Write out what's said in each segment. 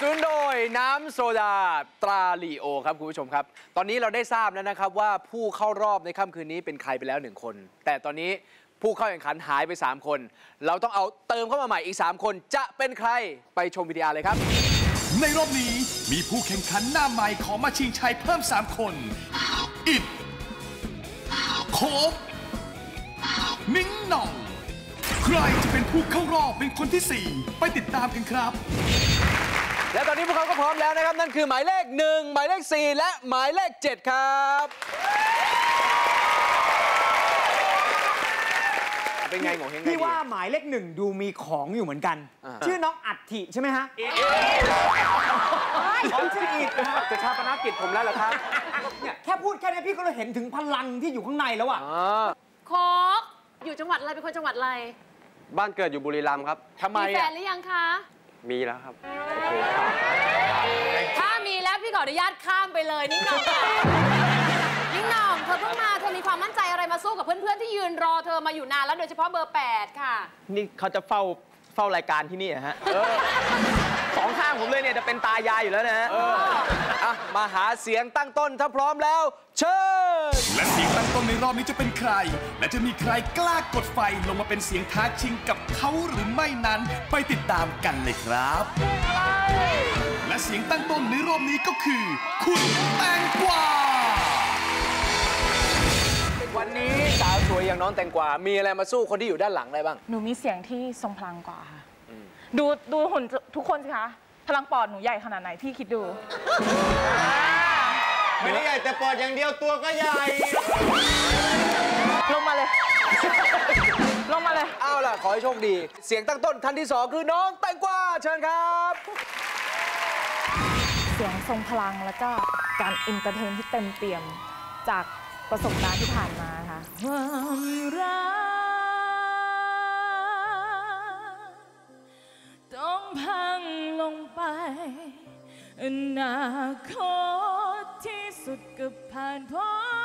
สนุนโดยน้ำโซดาตราลีโอครับคุณผู้ชมครับ ตอนนี้เราได้ทราบแล้วนะครับว่าผู้เข้ารอบในค่ำคืนนี้เป็นใครไปแล้วหนึ่งคน แต่ตอนนี้ผู้เข้าแข่งขันหายไป 3 คน เราต้องเอาเติมเข้ามาใหม่อีก 3 คนจะเป็นใครไปชมวิดีอาร์เลยครับ ในรอบนี้มีผู้แข่งขันหน้าใหม่ขอมาชิงชัยเพิ่ม 3 คน อิดโคบนิ้งหน่อง ใครจะเป็นผู้เข้ารอบเป็นคนที่ 4 ไปติดตามกันครับ และตอนนี้พวกเขาก็พร้อมแล้วนะครับ นั่นคือหมายเลข 1 หมายเลข 4 และหมายเลข 7 ครับ เป็นไงโงเฮงไงพี่ดีว่าหมายเลขหนึ่งดูมีของอยู่เหมือนกันอ่าชื่อน้องอัฐิใช่ไหมฮะของชื่ออีกนะฮะจะชาปนกิจผมแล้วเหรอครับเนี่ยแค่พูดแค่นี้พี่ก็เลยเห็นถึงพลังที่อยู่ข้างในแล้วอะอ๋อโคกอยู่จังหวัดอะไรเป็นคนจังหวัดอะไร บ้านเกิดอยู่บุรีรัมย์ครับทำไมมีแฟอะนหรือยังคะ มีแล้วครับ ถ้ามีแล้วพี่ขออนุญาตข้ามไปเลยนิ่งหน่องค่ะนิ่งหน่องเธอเพิ่งมาเธอมีความมั่นใจอะไรมาสู้กับเพื่อนๆที่ยืนรอเธอมาอยู่นานแล้วโดยเฉพาะเบอร์ 8 ค่ะ นี่เขาจะเฝ้าเฝ้ารายการที่นี่เหรอฮะ สองข้างผมเลยเนี่ยจะเป็นตายายอยู่แล้วนะฮะอะมาหาเสียงตั้งต้นถ้าพร้อมแล้ว เชิญ และเสียงตั้งต้นในรอบนี้จะเป็นใคร และจะมีใครกล้ากดไฟลงมาเป็นเสียงท้าชิงกับเขาหรือไม่นั้น ไปติดตามกันเลยครับ และเสียงตั้งต้นในรอบนี้ก็คือ คุณแตงกวาวันนี้สาวสวยอย่างน้องแตงกวา มีอะไรมาสู้คนที่อยู่ด้านหลังได้บ้าง หนูมีเสียงที่ทรงพลังกว่าค่ะ ดูดูหุ่นทุกคนสิคะ พลังปอดหนูใหญ่ขนาดไหนพี่คิดดู ไม่ได้ใหญ่แต่ปอดอย่างเดียวตัวก็ใหญ่ ลงมาเลย ลงมาเลย เอาล่ะ ขอให้โชคดี เสียงตั้งต้นท่านที่สองคือน้องแตงกวาเชิญครับ เสียงทรงพลังแล้วก็การอินเตอร์เทนที่เต็มเปี่ยมจากประสบการณ์ที่ผ่านมาค่ะความรัก อนาคตที่สุดก็ผ่านพ้น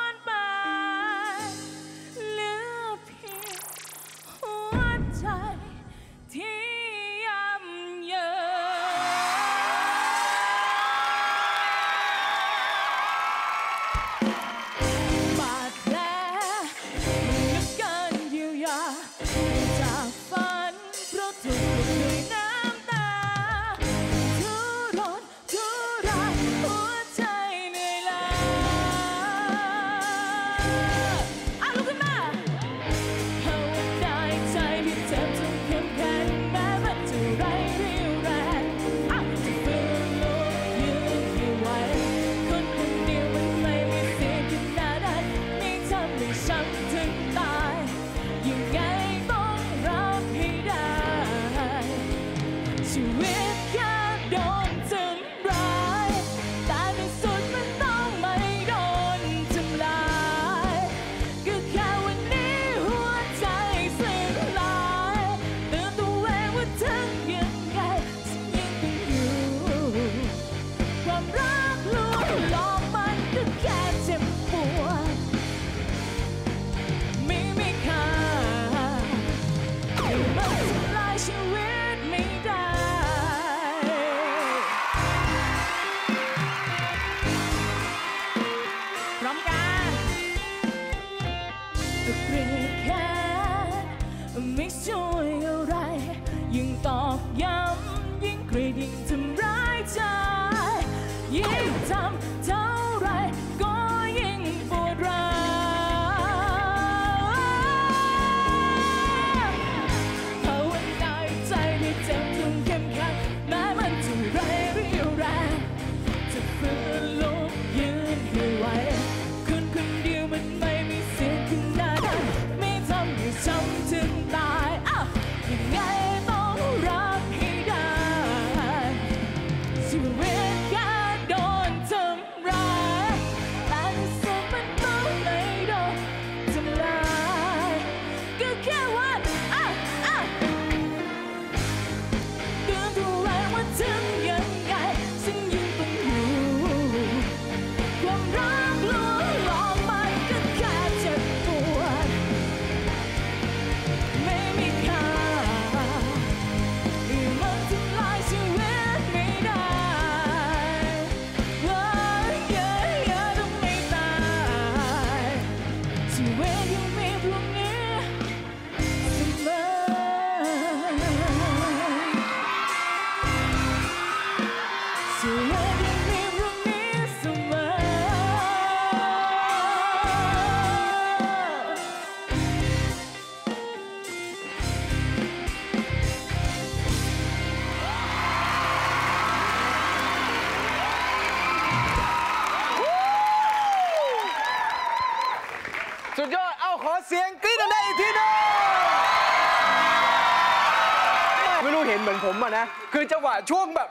ะช่วงแบบ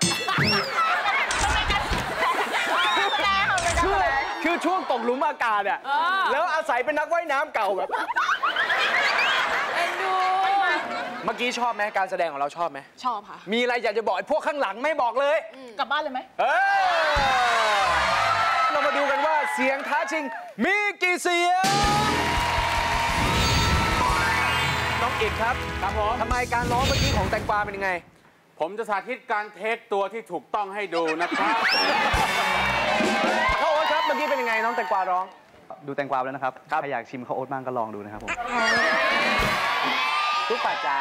คือคือช่วงตกหลุมอากาศอะเออแล้วอาศัยเป็นนักว่ายน้ำเก่าแบบเอ็นดูเมื่อกี้ชอบไหมการแสดงของเราชอบไหมชอบค่ะ มีอะไรอยากจะบอกไอ้พวกข้างหลังไม่บอกเลยกลับบ้านเลยไหมเออเรามาดูกันว่าเสียงท้าชิง มีกี่เสียงน้องอิดครับครับผมทำไมการร้องเมื่อกี้ของแตงกวาเป็นยังไง ผมจะสาธิตการเทคตัวที่ถูกต้องให้ดูนะครับข้าวโอ๊ตครับเมื่อกี้เป็นยังไงน้องแตงกวาร้อง ดูแตงกวาแล้วนะครับครับ ใครอยากชิมข้าวโอ๊ตบ้างก็ลองดูนะครับผมทุกป่าจ๋า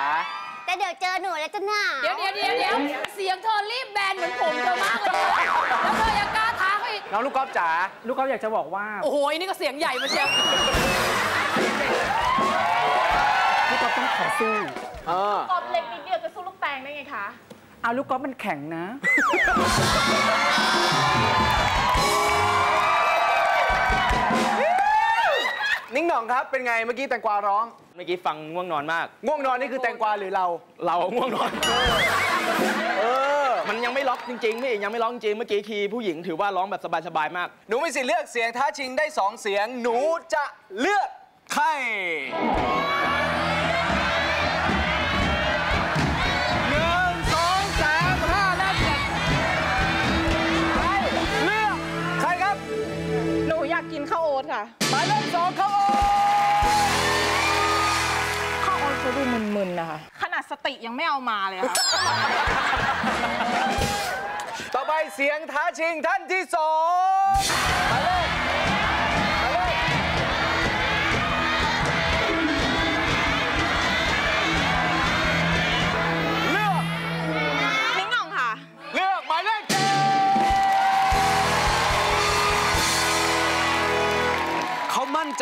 แต่เดี๋ยวเจอหนูแล้วจะหนาวเดี๋ยวเดี๋ยวเดี๋ยวเดี๋ยวเสียงเธอรีบแบนเหมือนผมเธอมากเลยแล้วเธอยังกล้าท้าเขาอีกน้องลูกกอล์ฟจ๋าลูกเขาอยากจะบอกว่า โอ้โหอันนี่ก็เสียงใหญ่มาเชียวลูกกอล์ฟต้องขอสู้เออกอบเล็ก คะ เอาลูกกอล์ฟมันแข็งนะ นิ้งหน่องครับเป็นไงเมื่อกี้แตงกวาร้อง เมื่อกี้ฟังง่วงนอนมาก ง่วงนอนนี่คือแตงกวาหรือเรา เราง่วงนอน เออ มันยังไม่ล็อกจริงๆพี่ยังไม่ล็อกจริงเมื่อกี้คีย์ผู้หญิงถือว่าร้องแบบสบายๆมาก หนูมีสิทธิ์เลือกเสียงท้าชิงได้สองเสียง หนูจะเลือกใคร ค่ะหมายเลขสองเขาโอ๊ตข้าวโอ๊ตเขาดูมึนๆนะคะ ขนาดสติยังไม่เอามาเลยค่ะ ต่อไปเสียงท้าชิงท่านที่สอง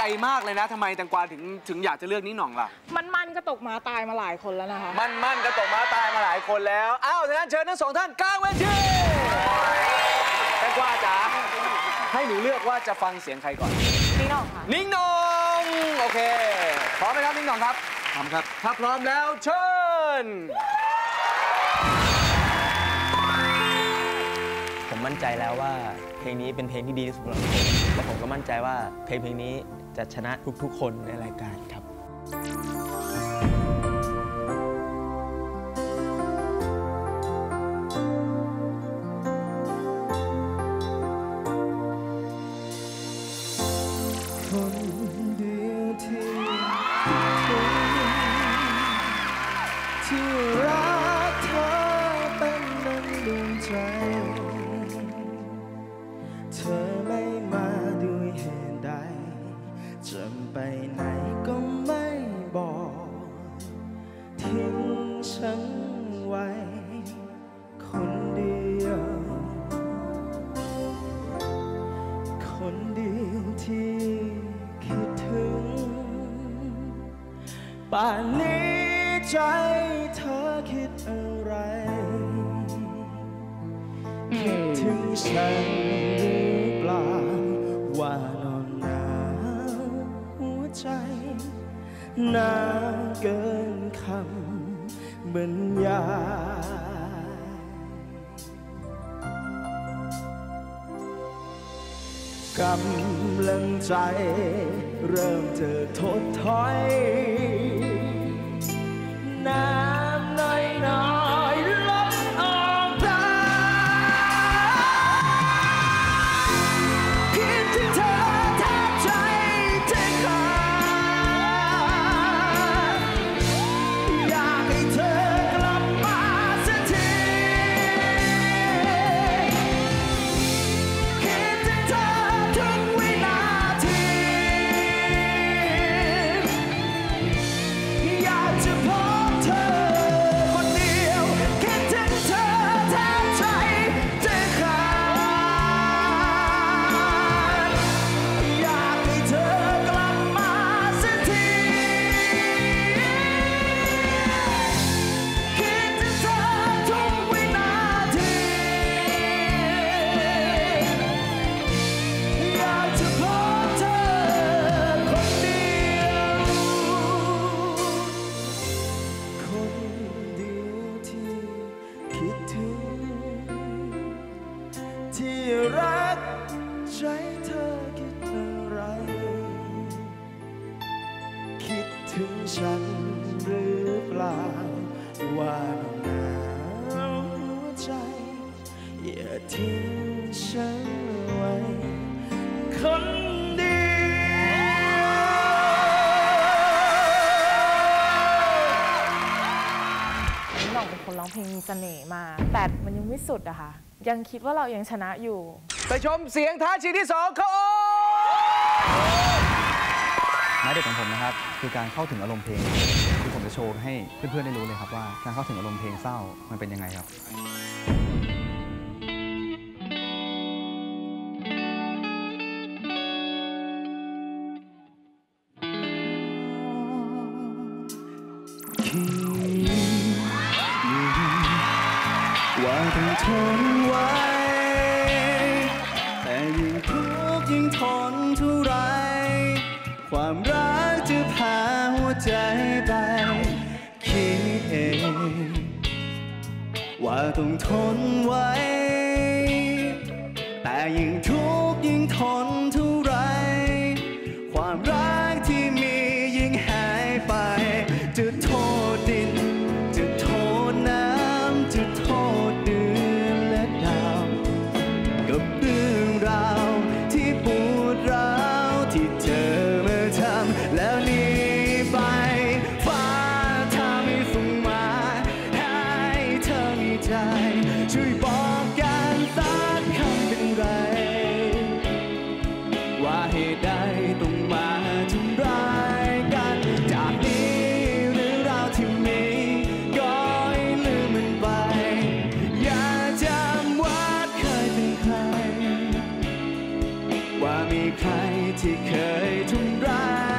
ใจมากเลยนะทำไมแตงกวาถึงถึงอยากจะเลือกนิ้งหน่องล่ะ มันมันๆก็ตกมาตายมาหลายคนแล้วนะคะ มันมั่นกระตกม้าตายมาหลายคนแล้ว อ้าวฉะนั้นเชิญทั้งสองท่านกลางเวทีแตงกวาจ๋าให้หนูเลือกว่าจะฟังเสียงใครก่อน นิ้งหน่องค่ะ นิ้งหนองโอเค พร้อมไหมครับนิ้งหนองครับ พร้อมครับ ถ้าพร้อมแล้วเชิญ ผมมั่นใจแล้วว่าเพลงนี้เป็นเพลงที่ดีที่สุดสำหรับผมและผมก็มั่นใจว่าเพลงเพลงนี้ จะชนะทุกๆคนในรายการครับ ป่านนี้ใจเธอคิดอะไร คิดถึงฉันหรือเปล่า ว่านอนหนาวหัวใจนานเกินคำบรรยายกำลังใจ เริ่มจะทดถอย น้ องเป็นคนร้องเพลงมีเสน่ห์มากแต่มันยังไม่สุดอะค่ะ ยังคิดว่าเรายังชนะอยู่ ไปชมเสียงท้าชิงที่สองเขาโอไม้เด็ดของผมนะครับคือการเข้าถึงอารมณ์เพลงคือผมจะโชว์ให้เพื่อนๆได้รู้เลยครับว่า การเข้าถึงอารมณ์เพลงเศร้ามันเป็นยังไงครับ ว่าต้องทนไว้ แต่ยิ่งทุกข์ยิ่งทนเท่าไร ความรักจะพาหัวใจไปคิดเอง ว่าต้องทนไว้ แต่ยิ่งทุ ใครที่เคยทำร้าย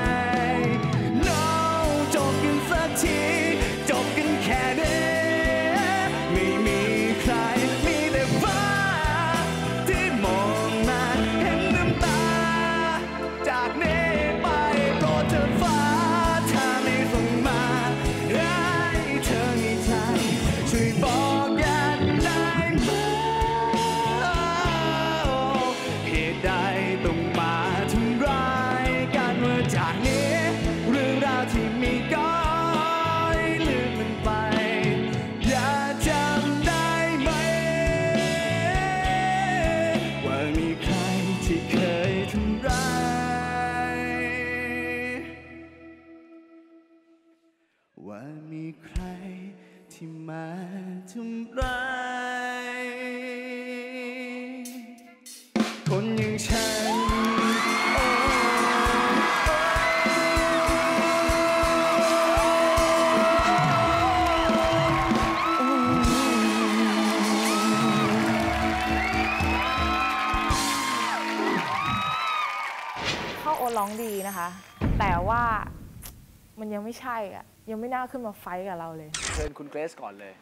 มันยังไม่ใช่อะยังไม่น่าขึ้นมาไฟท์กับเราเลย เชิญคุณเกรซก่อนเลย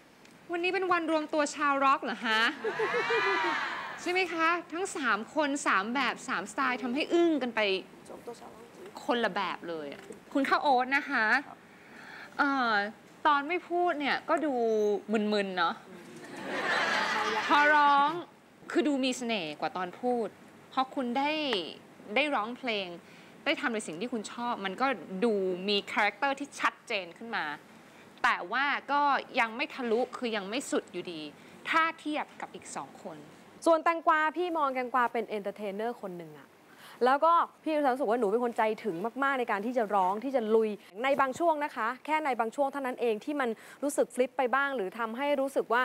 วันนี้เป็นวันรวมตัวชาวร็อกเหรอฮะ ใช่ไหมคะ ทั้ง 3 คน 3 แบบ 3 สไตล์ทำให้อึ้งกันไปคนละแบบเลยอะคุณข้าวโอ๊ตนะคะเอ่อตอนไม่พูดเนี่ย ก็ดูมึนๆ เนาะพอร้องคือดูมีเสน่ห์กว่าตอนพูดเพราะคุณได้ได้ร้องเพลง ได้ทำในสิ่งที่คุณชอบ มันก็ดูมีคาแรคเตอร์ที่ชัดเจนขึ้นมา แต่ว่าก็ยังไม่ทะลุคือยังไม่สุดอยู่ดี ถ้าเทียบกับอีกสองคน ส่วนแตงกวาพี่มองแตงกวาเป็นเอนเตอร์เทนเนอร์คนหนึ่งอะแล้วก็พี่รู้สึกว่าหนูเป็นคนใจถึงมาก ๆ ในการที่จะร้องที่จะลุยในบางช่วงนะคะ แค่ในบางช่วงเท่านั้นเองที่มันรู้สึกฟลิปไปบ้าง หรือทำให้รู้สึกว่า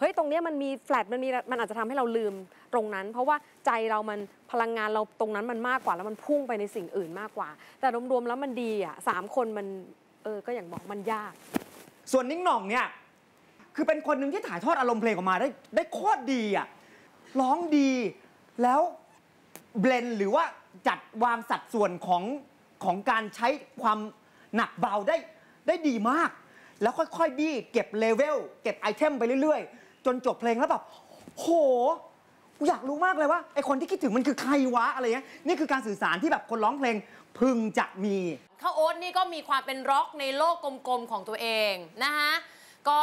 เฮ้ยตรงเนี้ยมันมีแฟลตมันมีมันอาจจะทำให้เราลืมตรงนั้น เพราะว่าใจเรามันพลังงานเราตรงนั้นมันมากกว่าแล้วมันพุ่งไปในสิ่งอื่นมากกว่า แต่รวมๆแล้วมันดีอะสามคนมันเออก็อย่างบอกมันยาก ส่วนนิ้งหน่องเนี่ยคือเป็นคนหนึ่งที่ถ่ายทอดอารมณ์เพลงออกมาได้ได้โคตรดีอะร้องดีแล้วเบลนหรือว่าจัดวางสัดส่วนของของการใช้ความหนักเบาได้ได้ดีมาก แล้วค่อยๆบี้เก็บเลเวลเก็บไอเทมไปเรื่อยๆ จนจบเพลงแล้วแบบโหกูอยากรู้มากเลยว่าไอคนที่คิดถึงมันคือใครวะอะไรเงี้ยนี่คือการสื่อสารที่แบบคนร้องเพลงพึงจะมีข้าวโอ๊ตนี่ก็มีความเป็นร็อกในโลกกลมๆของตัวเองนะคะก็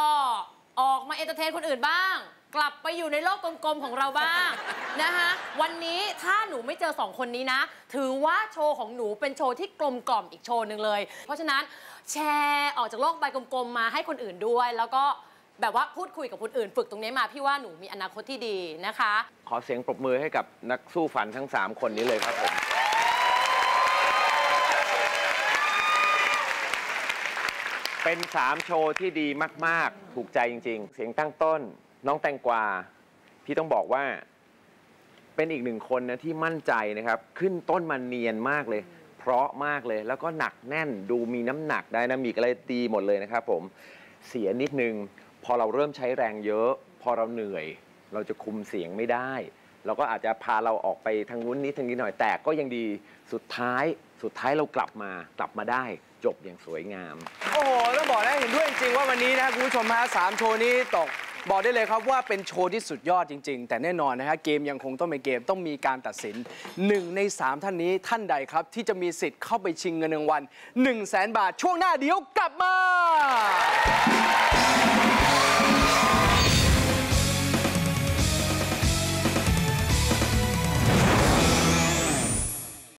ออกมาเอนเตอร์เทนคนอื่นบ้าง กลับไปอยู่ในโลกกลมๆของเราบ้างนะคะวันนี้ถ้าหนูไม่เจอสองคนนี้นะ ถือว่าโชว์ของหนูเป็นโชว์ที่กลมกล่อมอีกโชว์หนึ่งเลย เพราะฉะนั้นแชร์ออกจากโลกใบกลมๆมาให้คนอื่นด้วย แล้วก็ แบบว่าพูดคุยกับคนอื่น ฝึกตรงนี้มาพี่ว่าหนูมีอนาคตที่ดีนะคะ ขอเสียงปรบมือให้กับนักสู้ฝันทั้ง 3 คนนี้เลยครับผมเป็น 3 โชว์ที่ดีมาก ๆ ถูกใจจริง ๆ เสียงตั้งต้น น้องแตงกวา พี่ต้องบอกว่า เป็นอีกหนึ่งคนนะที่มั่นใจนะครับ ขึ้นต้นมาเนียนมากเลย เพราะมากเลยแล้วก็หนักแน่นดูมีน้ำหนักไดนามิกอะไรดีหมดเลยนะครับผมเสียนิดนึง อเราเริ่มใช้แรงเยอะ พอเราเหนื่อย เราจะคุมเสียงไม่ได้ เราก็อาจจะพาเราออกไปทางนู้นนิดทางนี้หน่อยแต่ก็ยังดีสุดท้ายสุดท้ายเรากลับมากลับมาได้จบอย่างสวยงาม โอ้โหต้องบอกนะเห็นด้วยจริงๆว่าวันนี้นะคุณผู้ชมฮะสามโชว์นี้ตกบอกได้เลยครับว่าเป็นโชว์ที่สุดยอดจริง ๆ แต่แน่นอนนะฮะเกมยังคงต้องเป็นเกมต้องมีการตัดสินหนึ่งในสามท่านนี้ท่านใดครับ ที่จะมีสิทธิ์เข้าไปชิงเงินรางวัล1 0 0 0 0แบาท ช่วงหน้าเดี๋ยวกลับมา